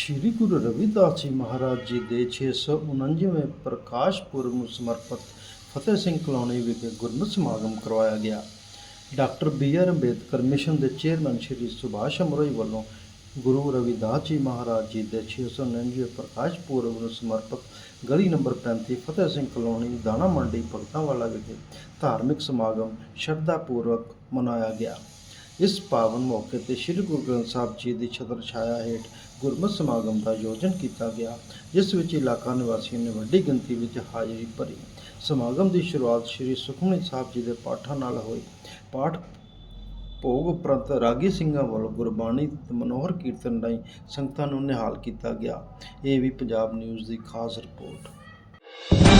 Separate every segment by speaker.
Speaker 1: ਸ਼੍ਰੀ ਗੁਰੂ ਰਵਿਦਾਸ ਜੀ ਮਹਾਰਾਜ ਜੀ ਦੇ 649ਵੇਂ ਪ੍ਰਕਾਸ਼ ਪੁਰਬ ਨੂੰ ਸਮਰਪਿਤ ਫਤਿਹ ਸਿੰਘ ਕਲੋਨੀ ਵਿਖੇ ਗੁਰਮਤਿ ਸਮਾਗਮ ਕਰਵਾਇਆ ਗਿਆ। Doctor B R Ambedkar mission ਦੇ ਚੇਅਰਮੈਨ ਸ਼੍ਰੀ ਸੁਭਾਸ਼ ਅਮਰੋਈ ਵੱਲੋਂ ਗੁਰੂ ਰਵਿਦਾਸ ਜੀ ਮਹਾਰਾਜ ਜੀ ਦੇ 649ਵੇਂ ਪ੍ਰਕਾਸ਼ ਪੁਰਬ ਨੂੰ ਸਮਰਪਿਤ ਗਲੀ ਨੰਬਰ 35 ਫਤਿਹ ਸਿੰਘ ਕਲੋਨੀ ਦਾਣਾ ਮੰਡੀ ਭਗਤਾਂਵਾਲਾ ਵਿਖੇ ਧਾਰਮਿਕ ਸਮਾਗਮ ਸ਼ਰਧਾ ਪੂਰਵਕ ਮਨਾਇਆ ਗਿਆ। ਇਸ ਪਾਵਨ ਮੌਕੇ ਤੇ ਸ੍ਰੀ ਗੁਰੂ ਗ੍ਰੰਥ ਸਾਹਿਬ ਜੀ ਦੀ ਛਤਰ ਛਾਇਆ ਹੇਠ ਗੁਰਮਤਿ ਸਮਾਗਮ ਦਾ ਆਯੋਜਨ ਕੀਤਾ ਗਿਆ, ਜਿਸ ਵਿੱਚ ਇਲਾਕਾ ਨਿਵਾਸੀਆਂ ਨੇ ਵੱਡੀ ਗਿਣਤੀ ਵਿੱਚ ਹਾਜ਼ਰੀ ਭਰੀ। ਸਮਾਗਮ ਦੀ ਸ਼ੁਰੂਆਤ ਸ੍ਰੀ ਸੁਖਮਨੀ ਸਾਹਿਬ ਜੀ ਦੇ ਪਾਠਾਂ ਨਾਲ ਹੋਈ। ਪਾਠ ਭੋਗ ਉਪਰੰਤ ਰਾਗੀ ਸਿੰਘਾਂ ਵੱਲੋਂ ਗੁਰਬਾਣੀ ਮਨੋਹਰ ਕੀਰਤਨ ਰਾਹੀਂ ਸੰਗਤਾਂ ਨੂੰ ਨਿਹਾਲ ਕੀਤਾ ਗਿਆ। ਇਹ ਵੀ ਪੰਜਾਬ ਨਿਊਜ਼ ਦੀ ਖਾਸ ਰਿਪੋਰਟ।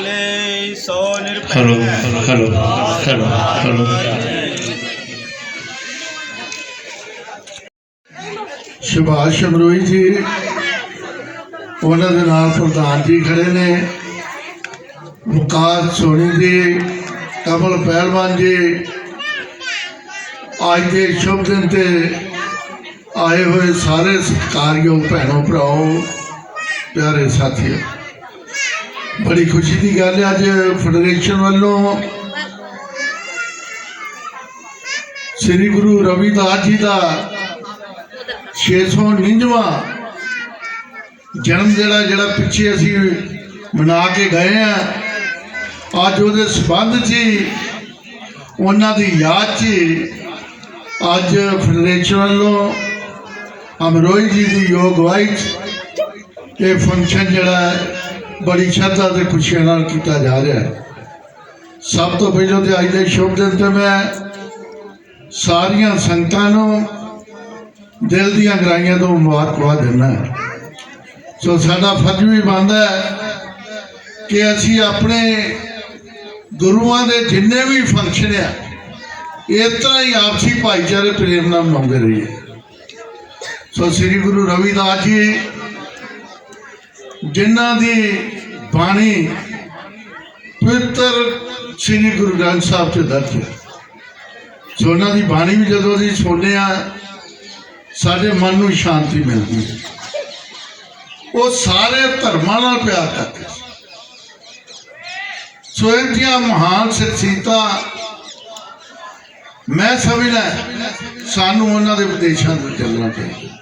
Speaker 2: ਅਗਲੇ ਸੋ
Speaker 3: ਸ਼ਮਰੋਈ ਜੀ ਉਹਨਾਂ ਦੇ ਨਾਲ ਪ੍ਰਧਾਨ ਜੀ ਖੜੇ ਨੇ। ਵਿਕਾਸ ਸੋਨੀ ਜੀ ਕਮਲ ਪਹਿਲਵਾਨ ਜੀ ਅੱਜ ਦੇ ਸ਼ੁਭ ਦਿਨ ਤੇ ਆਏ ਹੋਏ ਸਾਰੇ ਸਤਿਕਾਰਯੋਗ ਭੈਣੋ ਭਰਾਓ ਪਿਆਰੇ ਸਾਥੀਓ। ਬੜੀ ਖੁਸ਼ੀ ਦੀ ਗੱਲ ਹੈ ਅੱਜ ਫੈਡਰੇਸ਼ਨ ਵੱਲੋਂ ਸ੍ਰੀ ਗੁਰੂ ਰਵਿਦਾਸ ਜੀ ਦਾ 649ਵਾਂ ਜਨਮ ਜਿਹੜਾ ਜਿਹੜਾ ਪਿੱਛੇ ਅਸੀਂ ਮਨਾ ਕੇ ਗਏ ਆ ਅੱਜ ਉਹਦੇ ਸਬੰਧ 'ਚ ਹੀ, ਉਹਨਾਂ ਦੀ ਯਾਦ 'ਚ ਅੱਜ ਫੈਡਰੇਸ਼ਨ ਵੱਲੋਂ ਅਮਰੋਈ ਜੀ ਦੀ ਯੋਗ ਵਾਈਟ ਇਹ ਫੰਕਸ਼ਨ ਜਿਹੜਾ ਬੜੀ ਸ਼ਰਧਾ ਤੇ ਖੁਸ਼ੀਆਂ ਨਾਲ ਕੀਤਾ ਜਾ ਰਿਹਾ ਹੈ। ਸਭ ਤੋਂ ਪਹਿਲਾਂ ਤੇ ਅੱਜ ਦੇ ਸ਼ੁਭ ਦਿਨ ਤੇ ਮੈਂ ਸਾਰੀਆਂ ਸੰਗਤਾਂ ਨੂੰ ਦਿਲ ਦੀਆਂ ਗਰਾਈਆਂ ਤੋਂ ਮੁਬਾਰਕਬਾਦ ਦਿੰਦਾ ਸੋ ਸਾਡਾ ਫਰਜ਼ ਵੀ ਬਣਦਾ ਹੈ ਕਿ ਅਸੀਂ ਆਪਣੇ ਗੁਰੂਆਂ ਦੇ ਜਿੰਨੇ ਵੀ ਫੰਕਸ਼ਨ ਆ, ਇਸ ਤਰ੍ਹਾਂ ਹੀ ਆਪਸੀ ਭਾਈਚਾਰੇ, ਪ੍ਰੇਮ ਨਾਲ ਮਨਾਉਂਦੇ ਰਹੀਏ। ਸੋ ਸ੍ਰੀ ਗੁਰੂ ਰਵਿਦਾਸ ਜੀ ਜਿਨ੍ਹਾਂ ਦੀ ਬਾਣੀ ਪਵਿੱਤਰ ਸ੍ਰੀ ਗੁਰੂ ਗ੍ਰੰਥ ਸਾਹਿਬ 'ਚ ਦਰਜ ਹੈ। ਸੋ ਉਹਨਾਂ ਦੀ ਬਾਣੀ ਵੀ ਜਦੋਂ ਅਸੀਂ ਸੁਣਦੇ ਆ ਸਾਡੇ ਮਨ ਨੂੰ ਸ਼ਾਂਤੀ ਮਿਲਦੀ ਹੈ। ਉਹ ਸਾਰੇ ਧਰਮਾਂ ਨਾਲ ਪਿਆਰ ਕਰਦੇ ਸੋ। ਇਹ ਜਿਹੀਆਂ ਮਹਾਨ ਸ਼ਖਸੀਅਤਾਂ ਮੈਂ ਸਮਝਦਾ ਸਾਨੂੰ ਉਹਨਾਂ ਦੇ ਵਿਦੇਸ਼ਾਂ ਤੇ ਚੱਲਣਾ ਚਾਹੀਦਾ।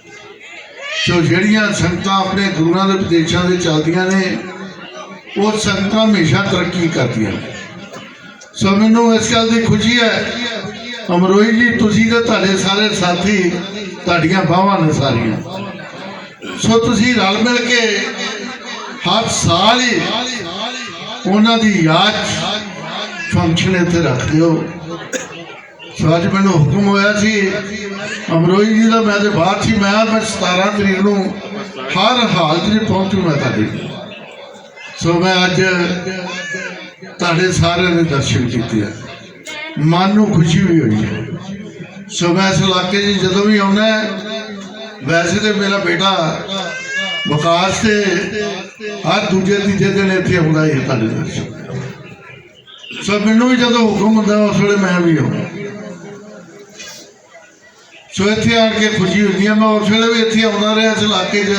Speaker 3: ਸੋ ਜਿਹੜੀਆਂ ਸੰਗਤਾਂ ਆਪਣੇ ਗੁਰੂਆਂ ਦੇ ਵਿਦੇਸ਼ਾਂ ਦੇ ਚੱਲਦੀਆਂ ਨੇ, ਉਹ ਸੰਗਤਾਂ ਹਮੇਸ਼ਾ ਤਰੱਕੀ ਕਰਦੀਆਂ ਸੋ ਮੈਨੂੰ ਇਸ ਗੱਲ ਦੀ ਖੁਸ਼ੀ ਹੈ ਅਮਰੋਈ ਜੀ, ਤੁਸੀਂ ਤੇ ਤੁਹਾਡੇ ਸਾਰੇ ਸਾਥੀ, ਤੁਹਾਡੀਆਂ ਬਾਹਾਂ ਨੇ ਸਾਰੀਆਂ। ਸੋ ਤੁਸੀਂ ਰਲ ਮਿਲ ਕੇ ਹਰ ਸਾਲ ਹੀ ਉਹਨਾਂ ਦੀ ਯਾਦ ਫੰਕਸ਼ਨ ਇੱਥੇ ਰੱਖਦੇ ਹੋ ਅੱਜ ਮੈਨੂੰ ਹੁਕਮ ਹੋਇਆ ਸੀ। ਅਮਰੋਈ ਜੀ ਦਾ ਮੈਂ ਤੇ ਬਾਹਰ ਸੀ ਮੈਂ ਮੈਂ 17 ਤਰੀਕ ਨੂੰ ਹਰ ਹਾਲਤ 'ਚ ਪਹੁੰਚੂ ਮੈਂ ਤੁਹਾਡੇ। ਕੋਲ। ਸੋ ਮੈਂ ਅੱਜ ਤੁਹਾਡੇ ਸਾਰਿਆਂ ਦੇ ਦਰਸ਼ਨ ਕੀਤੇ ਆ। ਮਨ ਨੂੰ ਖੁਸ਼ੀ ਵੀ ਹੋਈ ਹੈ। ਸੋ ਮੈਂ ਇਸ ਇਲਾਕੇ 'ਚ ਜਦੋਂ ਵੀ ਆਉਣਾ ਹੈ, ਵੈਸੇ ਤੇ ਮੇਰਾ ਬੇਟਾ ਵਿਕਾਸ ਤੇ ਹਰ ਦੂਜੇ ਤੀਜੇ ਦਿਨ ਇੱਥੇ ਆਉਂਦਾ ਹੀ ਹੈ ਤੁਹਾਡੇ ਦਰਸ਼ਨ। ਸੋ ਮੈਨੂੰ ਵੀ ਜਦੋਂ ਹੁਕਮ ਹੁੰਦਾ ਉਸ ਵੇਲੇ ਮੈਂ ਵੀ ਆਉਂਦਾ। ਸੋ ਇੱਥੇ ਆਣ ਕੇ ਖੁਸ਼ੀ ਹੁੰਦੀ ਹੈ ਮੈਂ ਉਸ ਵੇਲੇ ਵੀ ਇੱਥੇ ਆਉਂਦਾ ਰਿਹਾ ਇਸ ਇਲਾਕੇ 'ਚ।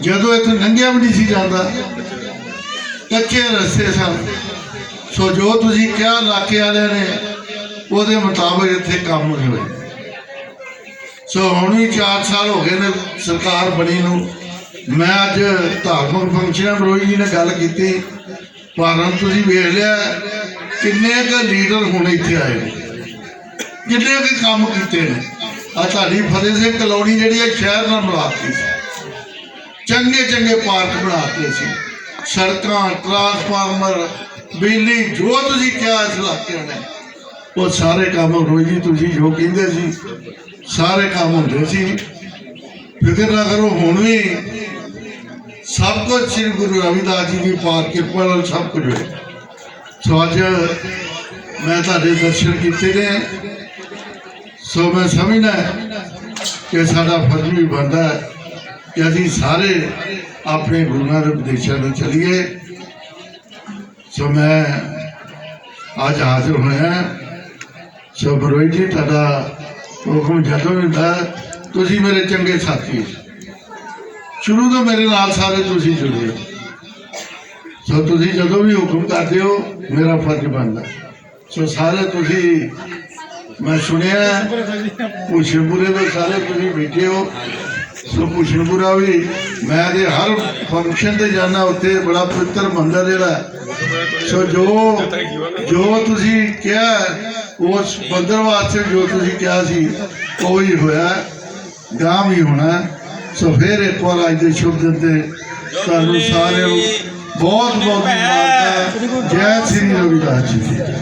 Speaker 3: ਜਦੋਂ ਇੱਥੇ ਲੰਘਿਆ ਵੀ ਨਹੀਂ ਸੀ ਜਾਂਦਾ। ਕੱਚੇ ਰਸਤੇ ਸਨ। ਸੋ ਜੋ ਤੁਸੀਂ ਕਿਹਾ, ਇਲਾਕੇ ਵਾਲਿਆਂ ਨੇ, ਉਹਦੇ ਮੁਤਾਬਕ ਇੱਥੇ ਕੰਮ ਨਹੀਂ ਹੋਏ ਸੋ ਹੁਣ ਵੀ 4 ਸਾਲ ਹੋ ਗਏ ਨੇ ਸਰਕਾਰ ਬਣੀ ਨੂੰ। ਮੈਂ ਅੱਜ ਧਾਰਮਿਕ ਫੰਕਸ਼ਨ ਮਰੋਈ ਜੀ ਨੇ ਗੱਲ ਕੀਤੀ। ਭਾਰਤ ਤੁਸੀਂ ਵੇਖ ਲਿਆ, ਕਿੰਨੇ ਕੁ ਲੀਡਰ ਹੁਣ ਇੱਥੇ ਆਏ ਨੇ। ਕਿੰਨੇ ਕੁ ਕੰਮ ਕੀਤੇ ਨੇ। ਆ ਤੁਹਾਡੀ ਫਤਿਹ ਸਿੰਘ ਕਲੋਨੀ ਜਿਹੜੀ ਹੈ, ਸ਼ਹਿਰ ਨਾਲ ਮਿਲਾਤੀ ਸੀ। ਚੰਗੇ ਚੰਗੇ ਪਾਰਕ ਬਣਾਤੇ ਸੀ। ਸੜਕਾਂ, ਟਰਾਂਸਫਾਰਮਰ, ਬਿਜਲੀ, ਜੋ ਤੁਸੀਂ ਕਿਹਾ ਇਸ ਇਲਾਕੇ ਨੇ, ਉਹ ਸਾਰੇ ਕੰਮ ਰੋਈ ਤੁਸੀਂ ਜੋ ਕਹਿੰਦੇ ਸੀ, ਸਾਰੇ ਕੰਮ ਹੁੰਦੇ ਸੀ। ਫਿਕਰ ਨਾ ਕਰੋ, ਹੁਣ ਵੀ ਸਭ ਕੁਝ ਸ੍ਰੀ ਗੁਰੂ ਰਵਿਦਾਸ ਜੀ ਦੀ ਪਾਰ ਕਿਰਪਾ ਨਾਲ ਸਭ ਕੁਝ ਹੋਇਆ। ਸੋ ਅੱਜ ਮੈਂ ਤੁਹਾਡੇ ਦਰਸ਼ਨ ਕੀਤੇ ਨੇ। ਸੋ ਮੈਂ ਸਮਝਦਾ ਕਿ ਸਾਡਾ ਫਰਜ਼ ਵੀ ਬਣਦਾ ਹੈ ਕਿ ਅਸੀਂ ਸਾਰੇ ਆਪਣੇ ਗੁਰੂਆਂ ਦੇ ਉਪਦੇਸ਼ਾਂ ਨੂੰ ਚੱਲੀਏ। ਸੋ ਮੈਂ ਅੱਜ ਹਾਜ਼ਰ ਹੋਇਆ ਸੋ ਬਰੋਈ ਜੀ, ਤੁਹਾਡਾ ਹੁਕਮ ਜਦੋਂ ਵੀ ਹੁੰਦਾ, ਤੁਸੀਂ ਮੇਰੇ ਚੰਗੇ ਸਾਥੀ ਹੋ। ਸ਼ੁਰੂ ਤੋਂ ਮੇਰੇ ਨਾਲ ਸਾਰੇ ਤੁਸੀਂ ਜੁੜੇ ਹੋ। ਸੋ ਤੁਸੀਂ ਜਦੋਂ ਵੀ ਹੁਕਮ ਕਰਦੇ ਹੋ, ਮੇਰਾ ਫਰਜ਼ ਬਣਦਾ। ਸੋ ਸਾਰੇ ਤੁਸੀਂ ਮੈਂ ਸੁਣਿਆ ਭੂਸ਼ਣਪੁਰੇ ਦੇ ਸਾਰੇ ਤੁਸੀਂ ਬੈਠੇ ਹੋ। ਸੋ ਭੂਸ਼ਣਪੁਰਾ ਵੀ ਮੈਂ ਤੇ ਹਰ ਫੰਕਸ਼ਨ ਤੇ ਜਾਣਾ ਉੱਥੇ ਬੜਾ ਪਵਿੱਤਰ ਮੰਦਰ ਜਿਹੜਾ ਹੈ। ਸੋ ਜੋ ਜੋ ਤੁਸੀਂ ਕਿਹਾ ਉਸ ਮੰਦਰ ਵਾਸਤੇ ਜੋ ਤੁਸੀਂ ਕਿਹਾ ਸੀ ਉਹ ਹੀ ਹੋਇਆ ਗਾਂ ਵੀ ਹੋਣਾ ਸੋ ਫਿਰ ਇੱਕ ਵਾਰ ਅੱਜ ਦੇ ਸ਼ੁਭ ਦਿਨ ਤੇ ਤੁਹਾਨੂੰ ਸਾਰਿਆਂ ਨੂੰ ਬਹੁਤ ਬਹੁਤ ਮੁਬਾਰਕਾਂ। ਜੈ ਸ੍ਰੀ ਰਵਿਦਾਸ ਜੈ।